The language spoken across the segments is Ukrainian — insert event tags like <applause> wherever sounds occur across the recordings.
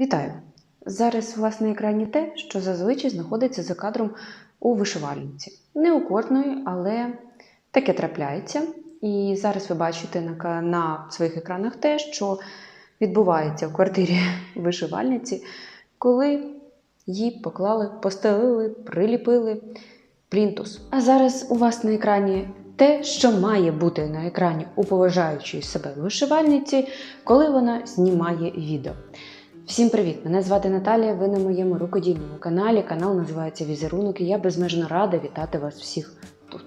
Вітаю! Зараз вас на екрані те, що зазвичай знаходиться за кадром у вишивальниці. Не у кожної, але таке трапляється. І зараз ви бачите на, на своїх екранах те, що відбувається в квартирі <laughs> вишивальниці, коли їй поклали, постелили, приліпили плінтус. А зараз у вас на екрані те, що має бути на екрані у поважаючої себе вишивальниці, коли вона знімає відео. Всім привіт! Мене звати Наталія. Ви на моєму рукодільному каналі. Канал називається Візерунок, і я безмежно рада вітати вас всіх тут.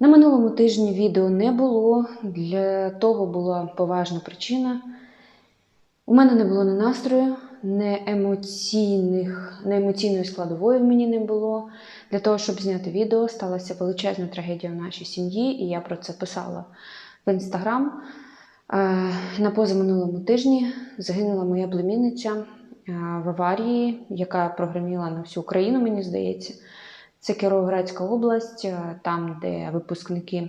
На минулому тижні відео не було. Для того була поважна причина. У мене не було ні настрою, ні емоційних, ні емоційної складової в мені не було. Для того, щоб зняти відео, сталася величезна трагедія в нашій сім'ї, і я про це писала в інстаграм. На позаминулому тижні загинула моя племінниця в аварії, яка прогреміла на всю Україну, мені здається. Це Кіровоградська область, там, де випускники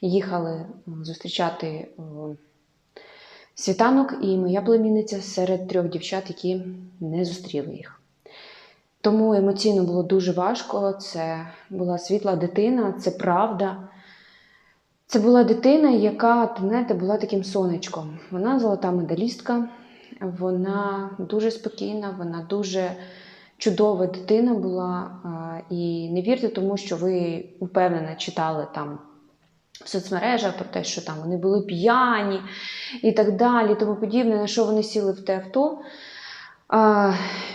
їхали зустрічати світанок, і моя племінниця серед трьох дівчат, які не зустріли їх. Тому емоційно було дуже важко. Це була світла дитина, це правда. Це була дитина, яка, знаєте, була таким сонечком. Вона золота медалістка, вона дуже спокійна, вона дуже чудова дитина була. І не вірте тому, що ви впевнено читали там в соцмережах про те, що там вони були п'яні і так далі, тому подібне, на що вони сіли в те авто.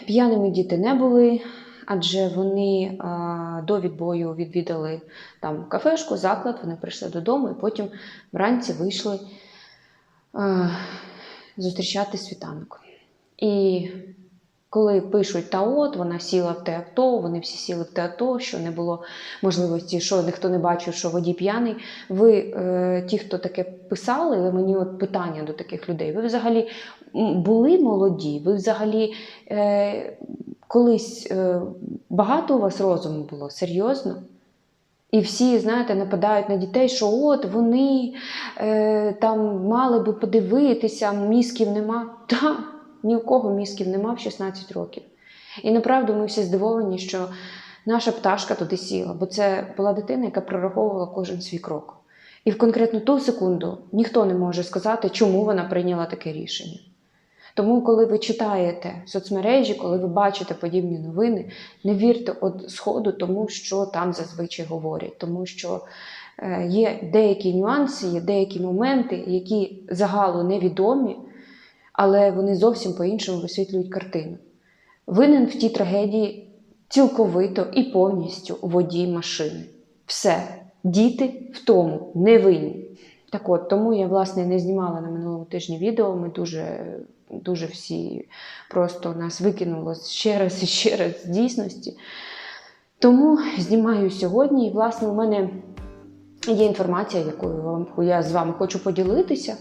П'яними діти не були, адже вони до відбою відвідали там кафешку, заклад, вони прийшли додому і потім вранці вийшли зустрічати світанок. І коли пишуть та от, вона сіла в те авто, вони всі сіли в те авто, що не було можливості, що ніхто не бачив, що водій п'яний. Ви, е, ті, хто таке писали, мені от питання до таких людей. Ви взагалі були молоді? Ви взагалі е, колись е, багато у вас розуму було? Серйозно? І всі, знаєте, нападають на дітей, що от вони е, там мали би подивитися, мізків нема. <laughs> Та, ні у кого мізків нема в 16 років. І направду ми всі здивовані, що наша пташка туди сіла, бо це була дитина, яка прораховувала кожен свій крок. І в конкретну ту секунду ніхто не може сказати, чому вона прийняла таке рішення. Тому, коли ви читаєте соцмережі, коли ви бачите подібні новини, не вірте від сходу тому, що там зазвичай говорять, тому що е, є деякі нюанси, є деякі моменти, які загалу невідомі, але вони зовсім по-іншому висвітлюють картину. Винен в тій трагедії цілковито і повністю водій машини. Все, діти в тому не винні. Так от, тому я, власне, не знімала на минулому тижні відео. Ми дуже, дуже всі просто нас викинуло ще раз і ще раз з дійсності. Тому знімаю сьогодні. І, власне, у мене є інформація, якою я з вами хочу поділитися.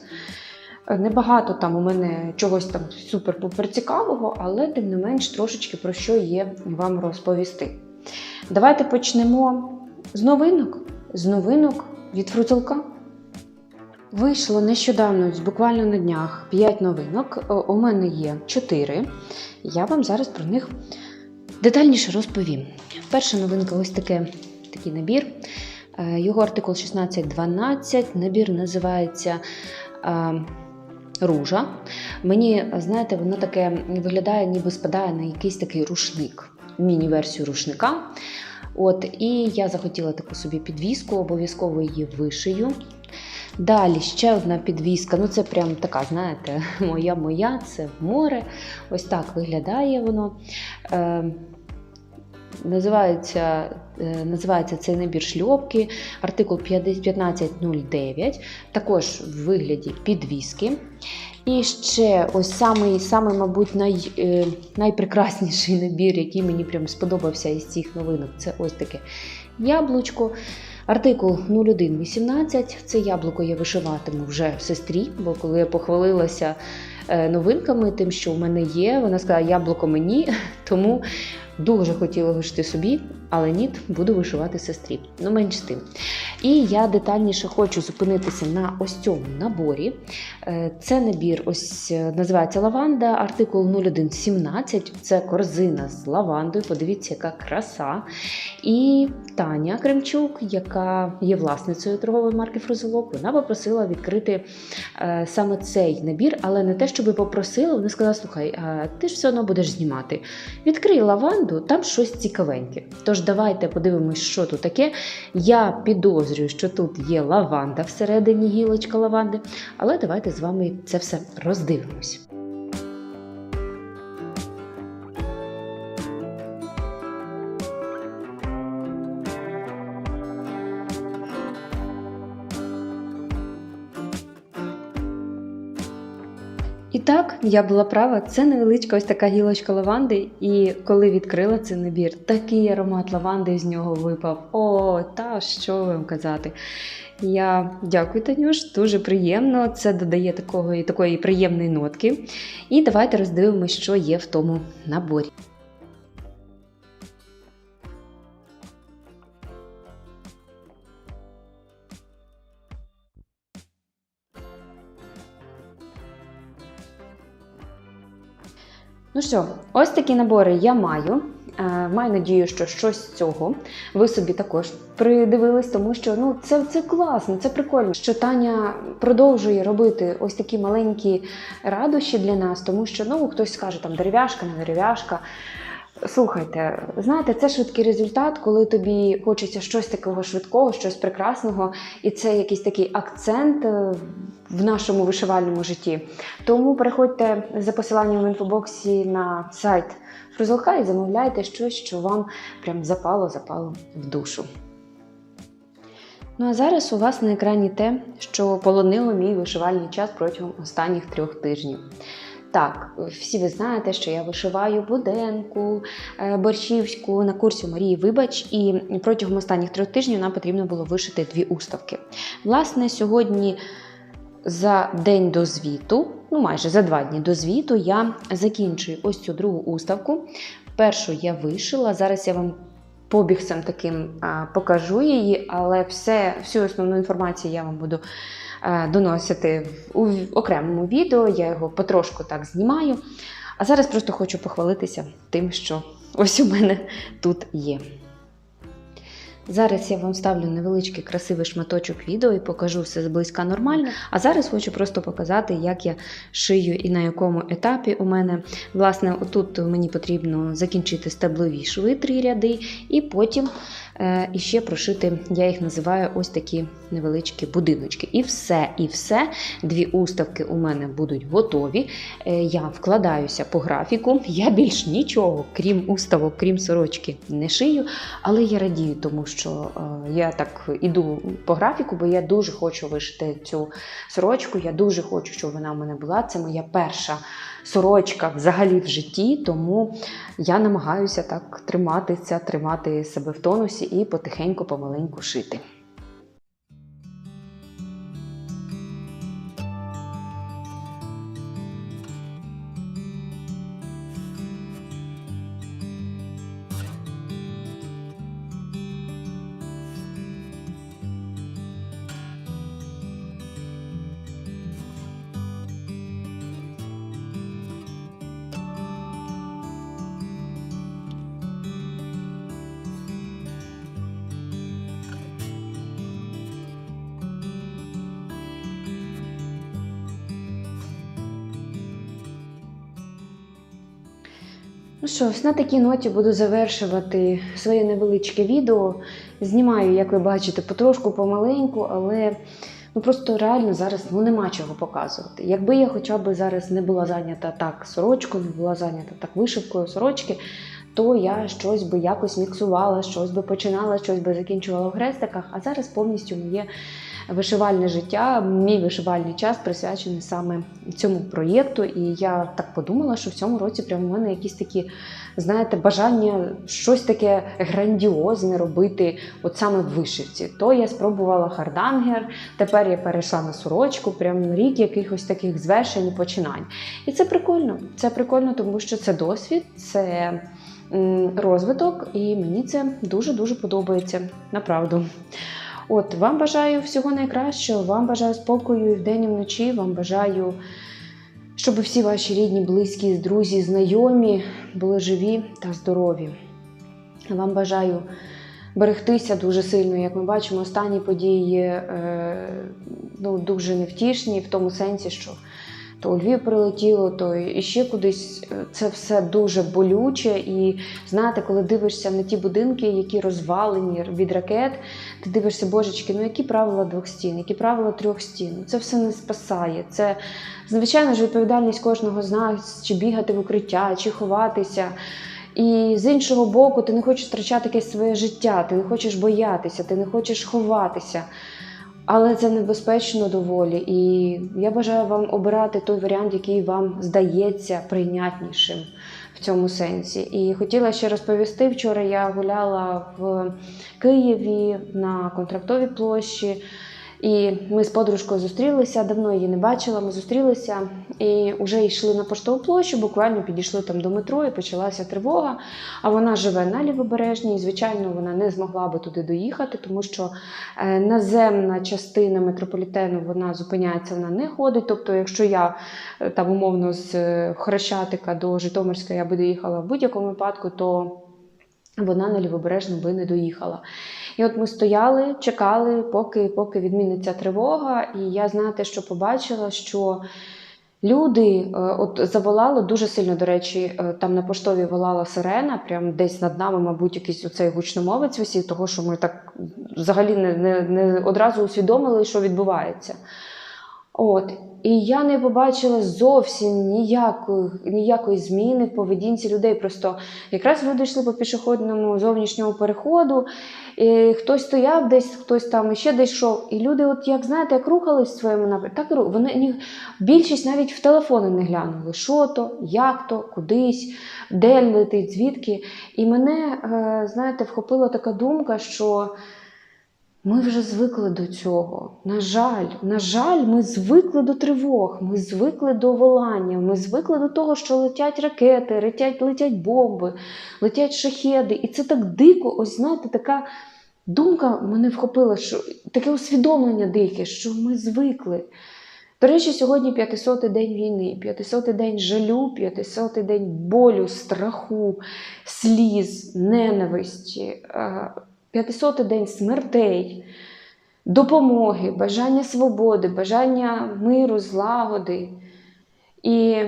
Небагато там у мене чогось там супер-пупер цікавого, але тим не менш трошечки про що є вам розповісти. Давайте почнемо з новинок. З новинок від фрутелка. Вийшло нещодавно, буквально на днях, 5 новинок. У мене є 4. Я вам зараз про них детальніше розповім. Перша новинка ось таке, такий набір. Е, Його артикул 1612. Набір називається е, Ружа. Мені, знаєте, воно таке виглядає, ніби спадає на якийсь такий рушник, міні-версію рушника. От, і я захотіла таку собі підвіску, обов'язково її вишию. Далі ще одна підвіска. Ну, це прям така, знаєте, <laughs> моя-моя, це море. Ось так виглядає воно. Е, Називається, е, називається цей набір шльопки, артикул 1509, також в вигляді підвіски. І ще ось самий, самий мабуть, най, е, найпрекрасніший набір, який мені прям сподобався із цих новинок, це ось таке яблучко. Артикул 0118. Це яблуко я вишиватиму вже сестрі, бо коли я похвалилася е, новинками, тим, що в мене є, вона сказала, яблуко мені, <laughs> тому Дуже хотіла вишити собі, але ні, буду вишивати сестрі. Ну, менш тим. І я детальніше хочу зупинитися на ось цьому наборі. Е, Це набір, ось е, називається лаванда, артикул 0117. Це корзина з лавандою. Подивіться, яка краса. І Таня Кремчук, яка є власницею торгової марки Фрузелок, вона попросила відкрити е, саме цей набір, але не те, щоб попросила, вона сказала: слухай, ти ж все одно будеш знімати. Відкрий лаванду, там щось цікавеньке. Тож давайте подивимось, що тут таке. Я підозрюю, що тут є лаванда всередині гілочка лаванди, але давайте з вами це все роздивимось. І так, я була права, це невеличка ось така гілочка лаванди, і коли відкрила цей набір, такий аромат лаванди з нього випав. О, та що вам казати. Я дякую, Танюш, дуже приємно. Це додає такого, такої приємної нотки. І давайте роздивимося, що є в тому наборі. Ну що, ось такі набори я маю. Е, Маю надію, що щось з цього ви собі також придивились, тому що ну це, це класно, це прикольно. Що Таня продовжує робити ось такі маленькі радощі для нас, тому що ну хтось скаже там дерев'яшка, не дерев'яшка. Слухайте, знаєте, це швидкий результат, коли тобі хочеться щось такого швидкого, щось прекрасного, і це якийсь такий акцент е, в нашому вишивальному житті. Тому переходьте за посиланням в інфобоксі на сайт Фрузелка і замовляйте щось, що вам прям запало, запало в душу. Ну а зараз у вас на екрані те, що полонило мій вишивальний час протягом останніх трьох тижнів. Так, всі ви знаєте, що я вишиваю Буденку, е, Борщівську на курсі Марії Вибач, і протягом останніх трьох тижнів нам потрібно було вишити дві уставки. Власне, сьогодні за день до звіту, ну майже за два дні до звіту, я закінчую ось цю другу уставку. Першу я вишила. Зараз я вам побігцем таким покажу її, але все, всю основну інформацію я вам буду доносити в, у окремому відео. Я його потрошку так знімаю. А зараз просто хочу похвалитися тим, що ось у мене тут є. Зараз я вам ставлю невеличкий красивий шматочок відео і покажу все зблизька нормально. А зараз хочу просто показати, як я шию і на якому етапі у мене. Власне, отут мені потрібно закінчити стеблові шви три ряди, і потім е, іще прошити, я їх називаю ось такі невеличкі будиночки. І все, і все. Дві уставки у мене будуть готові. Е, я вкладаюся по графіку. Я більш нічого, крім уставок, крім сорочки, не шию, але я радію, тому що е, я так іду по графіку, бо я дуже хочу вишити цю сорочку. Я дуже хочу, щоб вона в мене була. Це моя перша сорочка взагалі в житті, тому я намагаюся так триматися, тримати себе в тонусі і потихеньку, помаленьку шити. Ну що, на такій ноті буду завершувати своє невеличке відео. Знімаю, як ви бачите, потрошку помаленьку, але ну просто реально зараз ну, нема чого показувати. Якби я хоча б зараз не була зайнята так сорочкою, не була зайнята так вишивкою сорочки, то я щось би якось міксувала, щось би починала, щось би закінчувала в хрестиках, а зараз повністю моє вишивальне життя, мій вишивальний час присвячений саме цьому проєкту. І я так подумала, що в цьому році прямо в мене якісь такі, знаєте, бажання щось таке грандіозне робити, от саме в вишивці. То я спробувала хардангер, тепер я перейшла на сорочку, прям рік якихось таких звершень і починань. І це прикольно. Це прикольно, тому що це досвід, це розвиток, і мені це дуже-дуже подобається. Направду. От, вам бажаю всього найкращого, вам бажаю спокою і вдень і вночі, вам бажаю, щоб всі ваші рідні, близькі, друзі, знайомі були живі та здорові. Вам бажаю берегтися дуже сильно, як ми бачимо, останні події е, ну, дуже невтішні, в тому сенсі, що то у Львів прилетіло, то і ще кудись. Це все дуже болюче. І знаєте, коли дивишся на ті будинки, які розвалені від ракет, ти дивишся, божечки, ну які правила двох стін, які правила трьох стін. Це все не спасає. Це, звичайно ж, відповідальність кожного з нас, чи бігати в укриття, чи ховатися. І з іншого боку, ти не хочеш втрачати якесь своє життя, ти не хочеш боятися, ти не хочеш ховатися. Але це небезпечно доволі. І я бажаю вам обирати той варіант, який вам здається прийнятнішим в цьому сенсі. І хотіла ще розповісти: вчора я гуляла в Києві на контрактовій площі. І ми з подружкою зустрілися, давно її не бачила. Ми зустрілися і вже йшли на поштову площу, буквально підійшли там до метро і почалася тривога. А вона живе на лівобережній, і, звичайно, вона не змогла би туди доїхати, тому що е, наземна частина метрополітену вона зупиняється, вона не ходить. Тобто, якщо я е, там умовно з е, Хрещатика до Житомирська я би доїхала в будь-якому випадку, то вона на лівобережну би не доїхала. І от ми стояли, чекали, поки, поки відміниться тривога. І я знаєте, що побачила, що люди е, от заволало дуже сильно, до речі, е, там на поштові волала сирена, прям десь над нами, мабуть, якийсь оцей гучномовець висів, того що ми так взагалі не, не, не одразу усвідомили, що відбувається. От. І я не побачила зовсім ніякої, ніякої зміни в поведінці людей. Просто якраз люди йшли по пішохідному зовнішньому переходу, і хтось стояв десь, хтось там ще десь йшов. І люди, от як знаєте, як рухались в своєму напрямку, так вони більшість навіть в телефони не глянули, що то, як то, кудись, де летить, звідки. І мене, е, знаєте, вхопила така думка, що. Ми вже звикли до цього. На жаль, на жаль, ми звикли до тривог, ми звикли до волання, ми звикли до того, що летять ракети, летять, летять бомби, летять шахеди. І це так дико, ось знаєте, така думка мене вхопила, що таке усвідомлення дике, що ми звикли. До речі, сьогодні 500-й день війни, 500-й день жалю, 500-й день болю, страху, сліз, ненависті. Е, 500-й день смертей, допомоги, бажання свободи, бажання миру, злагоди. І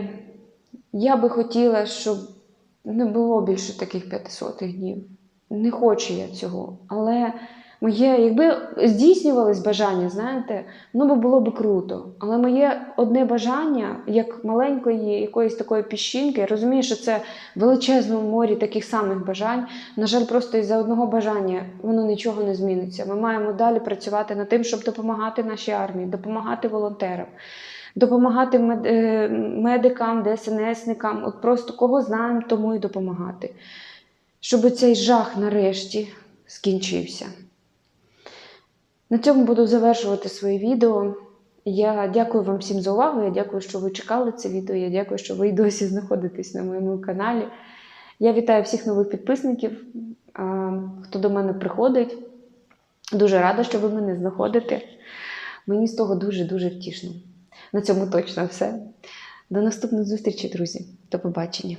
я би хотіла, щоб не було більше таких 500 днів. Не хочу я цього. Але моє, якби здійснювались бажання, знаєте, ну би було б круто. Але моє одне бажання, як маленької якоїсь такої піщинки, я розумію, що це в величезному морі таких самих бажань. На жаль, просто із-за одного бажання воно нічого не зміниться. Ми маємо далі працювати над тим, щоб допомагати нашій армії, допомагати волонтерам. Допомагати е, медикам, ДСНСникам, от просто кого знаємо, тому і допомагати. Щоб цей жах нарешті скінчився. На цьому буду завершувати своє відео. Я дякую вам всім за увагу. Я дякую, що ви чекали це відео. Я дякую, що ви й досі знаходитесь на моєму каналі. Я вітаю всіх нових підписників, хто до мене приходить. Дуже рада, що ви мене знаходите. Мені з того дуже-дуже втішно. На цьому точно все. До наступних зустрічей, друзі. До побачення.